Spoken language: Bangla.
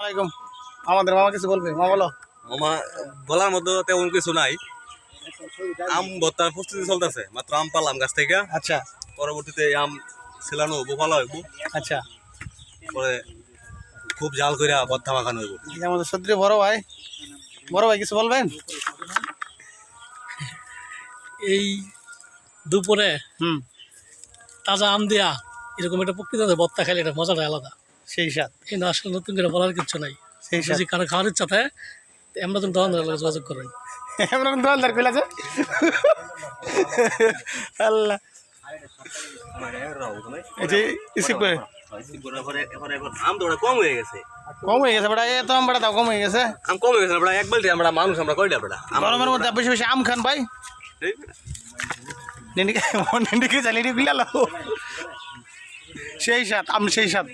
আলাইকুম। আমাদের মামা কিছু বলবে? মা বলো। মামা বলার মতো তেমন কিছু নাই। আম ভর্তার প্রস্তুতি চলতেছে মাত্র আম পালাম গাছ থেকে। আচ্ছা। পরবর্তীতে আম ছিলানো হইব ভালো হইব। আচ্ছা। পরে খুব জাল করে ভর্তা মাখানো হইব। আমাদের সত্যি বড় ভাই। বড় ভাই কিছু বলবেন? এই দুপুরে হুম। তাজা আম দিয়া এরকম একটা প্রকৃতিতে বত্তা খাইলে এটা মজাটা আলাদা। সেই সাথ এই না আসলে নতুন করে বলার কিছু নাই। সেই সাথ কারও খাওয়ার ইচ্ছা থাকে আমরা তুমি তখন যোগাযোগ করবেন আমরা কিন্তু দোকানদার কইলা আল্লাহ। যে তো কম হয়ে গেছে কম হয়ে গেছে আম দাও কম হয়ে গেছে। আম কম হয়ে গেছে আমরা এক বালতি আমরা মানুষ আমরা কয়টা বেটা গরমের মধ্যে বেশি বেশি আম খান ভাই। নিন্ডিকে নিন্ডিকে চালিয়ে বিলালো। সেই সাত আম সেই সাথ